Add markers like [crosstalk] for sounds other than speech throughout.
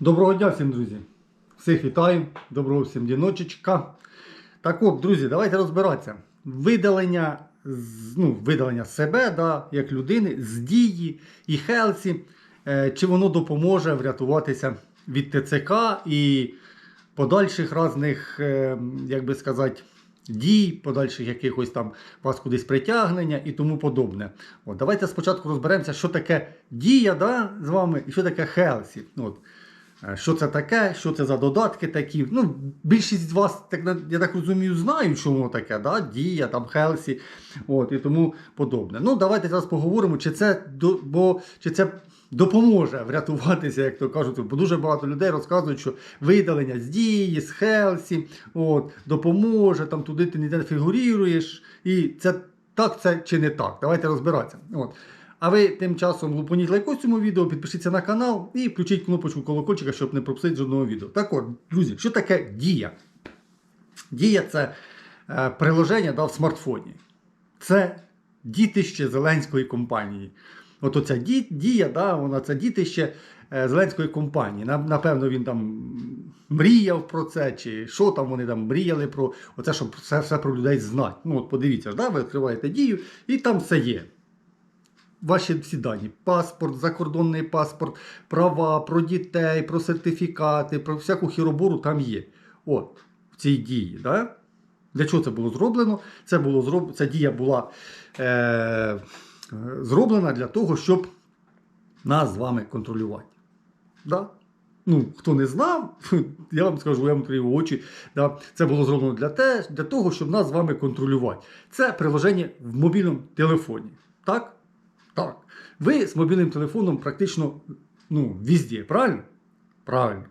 Доброго дня всім, друзі! Всіх вітаю, доброго всім діночечка. Так от, друзі, давайте розбиратися. Видалення, ну, видалення себе, да, як людини, з дії і Хелсі, е, чи воно допоможе врятуватися від ТЦК і подальших різних, е, як би сказати, дій, подальших якихось там вас кудись притягнення і тому подобне. От, давайте спочатку розберемося, що таке дія да, з вами і що таке Хелсі. От. Е, Що це таке, що це за додатки такі. Ну, більшість з вас, так, я так розумію, знають, що воно таке, да? Дія, там, Хелсі, от, і тому подобне. Ну, давайте зараз поговоримо, чи це, до- бо, чи це допоможе врятуватися, як то кажуть. Бо дуже багато людей розказують, що видалення з дії, з Хелсі, от, допоможе, там туди ти ніде не фігуріруєш. І це так це чи не так. Давайте розбиратися. От. А ви тим часом лупоніть лайкос цьому відео, підпишіться на канал і включіть кнопочку колокольчика, щоб не пропустити жодного відео. Так от, друзі, що таке дія? Дія це е, приложення да, в смартфоні. Це дітище Зеленської компанії. От оця ді, дія, да, вона це дітище е, Зеленської компанії. Напевно, він там мріяв про це, чи що там вони там мріяли про оце, щоб все, все про людей знати. Ну, от подивіться, да, ви відкриваєте дію, і там все є ваші всі дані: паспорт, закордонний паспорт, права про дітей, про сертифікати, про всяку хіробору там є. От, в цій дії. Да? Для чого це було зроблено? Це було зроб... Ця дія була е... зроблена для того, щоб нас з вами контролювати. Да? Ну, хто не знав, [laughs] я вам скажу, я вам відкрию очі. Да? Це було зроблено для, те, для того, щоб нас з вами контролювати. Це приложення в мобільному телефоні. Так? Так. Ви з мобільним телефоном практично ну, везде, правильно? Правильно.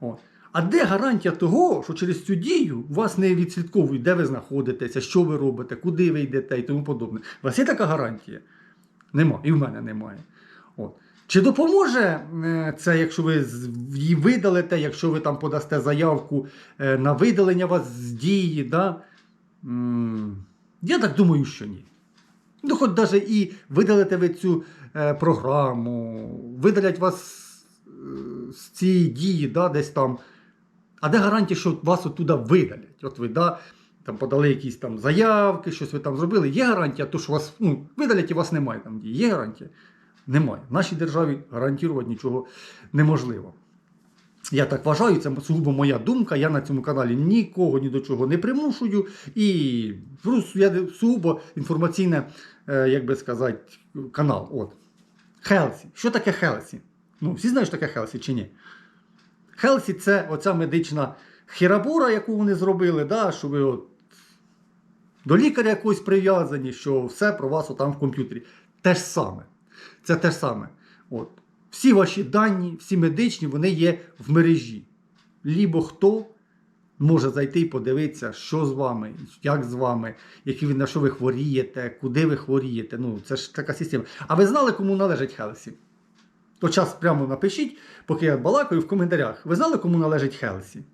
О. А де гарантія того, що через цю дію вас не відслідковують, де ви знаходитеся, що ви робите, куди ви йдете і тому подобне. У вас є така гарантія? Нема. І в мене немає. От. Чи допоможе е, це, якщо ви її видалите, якщо ви там подасте заявку е, на видалення вас з дії? Да? Я так думаю, що ні. Ну, хоч навіть і видалите ви цю е, програму, видалять вас е, з цієї дії, да, десь там. А де гарантія, що вас оттуда видалять? От ви да, там подали якісь там заявки, щось ви там зробили. Є гарантія, то що вас ну, видалять і вас немає там дії. Є гарантія? Немає. В нашій державі гарантувати нічого неможливо. Я так вважаю, це сугубо моя думка. Я на цьому каналі нікого ні до чого не примушую. І просто я сугубо інформаційне, е, як би сказати, канал. От. Хелсі. Що таке Хелсі? Ну, всі знають, що таке Хелсі чи ні? Хелсі це оця медична хірабура, яку вони зробили, да, що ви от до лікаря якогось прив'язані, що все про вас отам в комп'ютері. Те ж саме. Це те ж саме. От. Всі ваші дані, всі медичні, вони є в мережі. Лібо хто може зайти і подивитися, що з вами, як з вами, які ви, на що ви хворієте, куди ви хворієте. Ну, це ж така система. А ви знали, кому належить Хелсі? То час прямо напишіть, поки я балакаю в коментарях. Ви знали, кому належить Хелсі?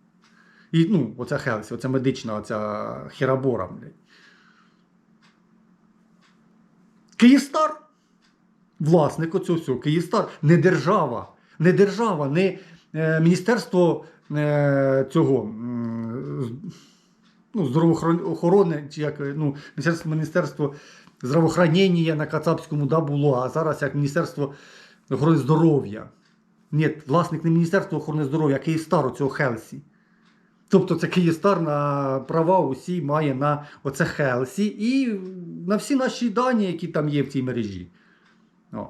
І, ну, оця Хелсі, оця медична, оця херабора, блядь. Київстар власник оцього всього, Київстар, не держава, не держава, не е, міністерство е, цього ну, здравоохорони, чи як е, ну, міністерство, міністерство здравоохранення на Кацапському да, було, а зараз як Міністерство охорони здоров'я. Ні, власник не Міністерство охорони здоров'я, а Київстар цього Хелсі. Тобто це Київстар на права усі має на оце Хелсі і на всі наші дані, які там є в цій мережі. От.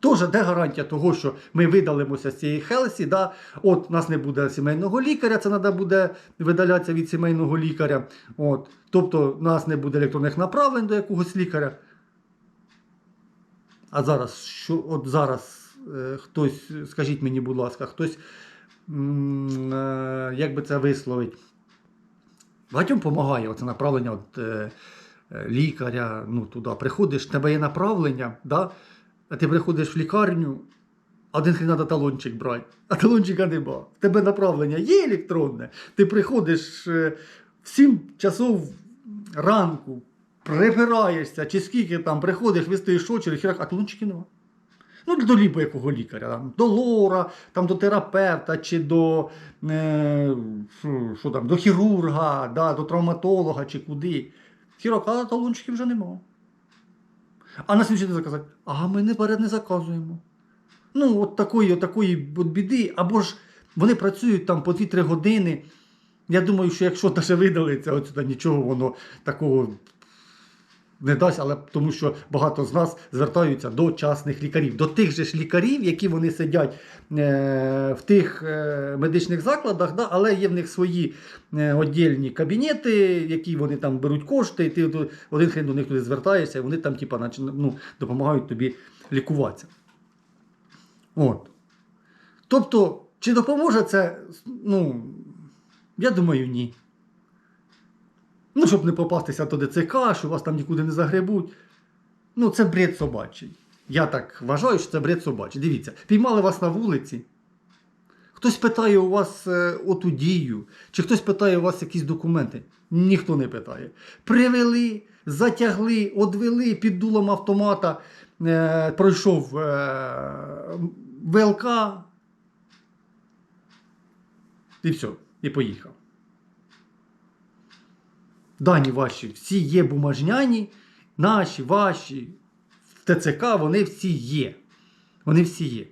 Тож, де гарантія того, що ми видалимося з цієї Хелсі, да? от у нас не буде сімейного лікаря, це треба буде видалятися від сімейного лікаря. От. Тобто у нас не буде електронних направлень до якогось лікаря. А зараз, що, от зараз е, хтось, скажіть мені, будь ласка, хтось, м, е, як би це висловить, багатьом допомагає оце направлення от, е, лікаря, ну, туди приходиш, в тебе є направлення, да? а ти приходиш в лікарню, один хрен треба талончик брати, а талончика нема. В тебе направлення є електронне, ти приходиш е, в 7 часов ранку, прибираєшся, чи скільки там приходиш, вистоїш очередь, а талончиків нема. Ну, до лібо якого лікаря, там, до лора, там, до терапевта чи до, е, що там, до хірурга, да, до травматолога чи куди. Хірург, та талончиків вже нема. А на слідчий день заказати, а ми наперед не заказуємо. Ну, от такої, от такої от біди, або ж вони працюють там по 2-3 години. Я думаю, що якщо даже видалиться отсюди, нічого воно такого не дасть, але тому що багато з нас звертаються до частних лікарів, до тих же ж лікарів, які вони сидять е, в тих е, медичних закладах, да, але є в них свої е, віддільні кабінети, які вони там беруть кошти, і ти один хрен до них туди звертаєшся, і вони там типа, ну, допомагають тобі лікуватися. От. Тобто, чи допоможе це? Ну, я думаю, ні. Ну, щоб не попастися до ДЦК, що вас там нікуди не загребуть. Ну, це бред собачий. Я так вважаю, що це бред собачий. Дивіться, піймали вас на вулиці. Хтось питає у вас е, оту дію, чи хтось питає у вас якісь документи. Ніхто не питає. Привели, затягли, одвели під дулом автомата, е, пройшов е, ВЛК. І все, і поїхав. Дані ваші всі є бумажняні, наші, ваші, в ТЦК, вони всі є. Вони всі є.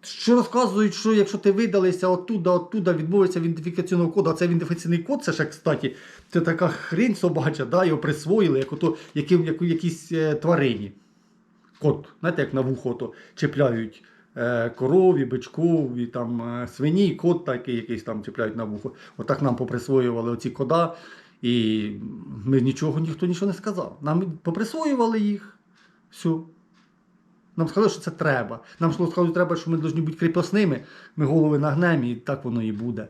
Що розказують, що якщо ти видалися оттуда, оттуда відмовиться ідентифікаційного коду, а цей ідентифікаційний код, це ще, кстати, це така хрінь собача, да, його присвоїли, як, ото, яким, як у якійсь е, тварині. Код, знаєте, як на вухо то чіпляють е, корові, бичкові, там, е, свині, код такий якийсь там чіпляють на вухо. Отак нам поприсвоювали оці кода, і ми нічого, ніхто нічого не сказав. Нам поприсвоювали їх. Все. Нам сказали, що це треба. Нам сказали, що треба, що ми повинні бути кріпосними, ми голови нагнемо, і так воно і буде.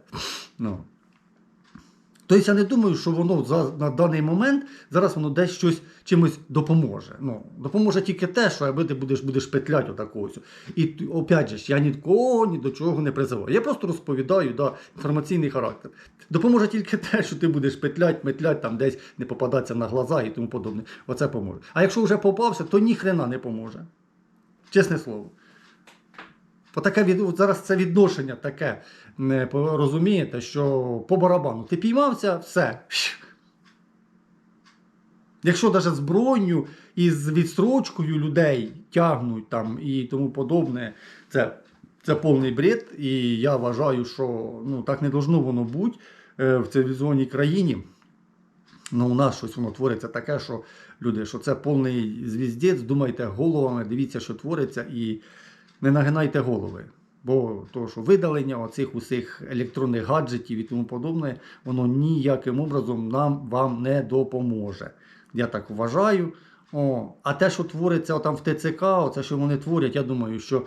Ну. Тобто я не думаю, що воно за, на даний момент зараз воно десь щось чимось допоможе. Ну, допоможе тільки те, що аби ти будеш, будеш петляти отакого. ось. І опять же, я нікого ні до чого не призиваю. Я просто розповідаю да, інформаційний характер. Допоможе тільки те, що ти будеш петлять, метлять, там десь не попадатися на глаза і тому подобне. Оце поможе. А якщо вже попався, то ні хрена не поможе. Чесне слово. Отаке від... от зараз це відношення таке, не розумієте, що по барабану. Ти піймався, все. Якщо навіть зброю і з відстрочкою людей тягнуть там і тому подобне, це, це повний бред. І я вважаю, що ну, так не должно воно бути е, в цивілізованій країні. Ну, у нас щось воно твориться таке, що люди, що це повний звіздець, думайте головами, дивіться, що твориться, і не нагинайте голови. Бо то, що видалення оцих усіх електронних гаджетів і тому подобне, воно ніяким образом нам вам не допоможе. Я так вважаю. О, а те, що твориться там в ТЦК, оце, що вони творять, я думаю, що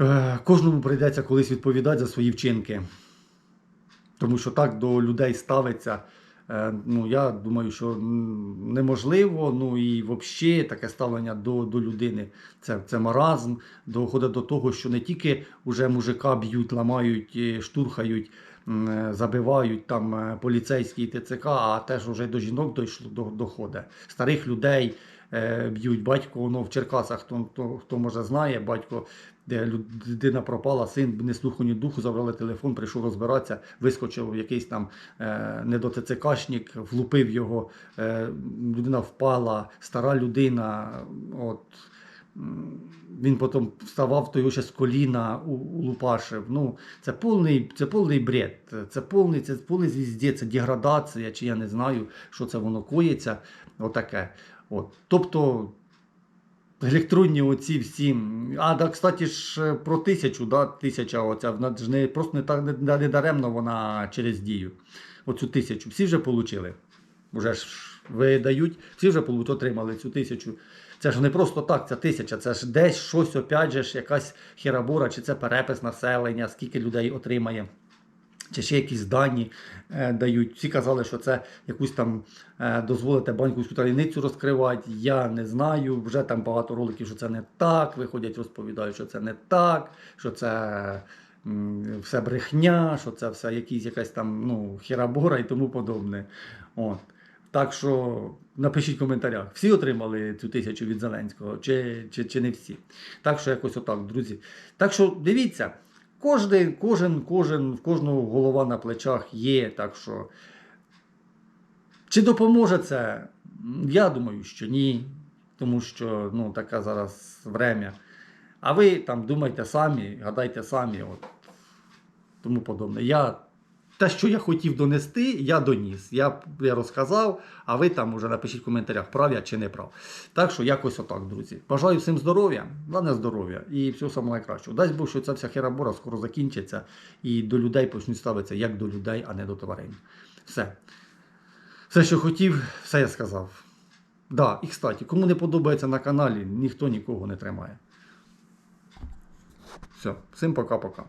е, кожному прийдеться колись відповідати за свої вчинки. Тому що так до людей ставиться. Е, Ну, я думаю, що неможливо. Ну і взагалі таке ставлення до, до людини це, це маразм. Доходить до того, що не тільки вже мужика б'ють, ламають, е, штурхають, е, забивають там поліцейські ТЦК, а теж вже до жінок дійшло до, доходить. Старих людей б'ють. Батько воно в Черкасах, хто, хто, хто може знає, батько, де людина пропала, син не слуху, ні духу, забрали телефон, прийшов розбиратися, вискочив якийсь там е, не влупив його, е, людина впала, стара людина. От, він потім вставав, то його ще з коліна улупашив. Ну, це повний, це повний бред, це повний, це повний звізде, це деградація, чи я не знаю, що це воно коїться. Отаке. От. Тобто електронні оці всі. А, да, кстати ж, е, про тисячу, да, тисяча оця, вона ж не, просто не, так, не, не даремно вона через дію. Оцю тисячу. Всі вже отримали. Уже ж видають, всі вже отримали цю тисячу. Це ж не просто так, ця тисяча, це ж десь щось, опять же, ж, якась хірабора, чи це перепис населення, скільки людей отримає. Чи ще якісь дані е, дають. Всі казали, що це якусь там е, дозволите банківську таємницю розкривати. Я не знаю. Вже там багато роликів, що це не так. Виходять, розповідають, що це не так, що це все брехня, що це все якісь якась там ну, хірабора і тому подобне. От. Так що напишіть в коментарях, всі отримали цю тисячу від Зеленського, чи, чи, чи не всі. Так що якось отак, друзі. Так що дивіться, кожен, кожен, кожен, в кожного голова на плечах є. Так що, чи допоможе це? Я думаю, що ні. Тому що ну, таке зараз время. А ви там думайте самі, гадайте самі, от, тому подобне. Я, те, що я хотів донести, я доніс. Я, я розказав, а ви там уже напишіть в коментарях, прав я чи не прав. Так що якось отак, друзі. Бажаю всім здоров'я, головне здоров'я і всього самого найкращого. Дасть Бог, що ця вся херабора скоро закінчиться і до людей почнуть ставитися як до людей, а не до тварин. Все. Все, що хотів, все я сказав. Да, і кстати, кому не подобається на каналі, ніхто нікого не тримає. Все, всім пока-пока.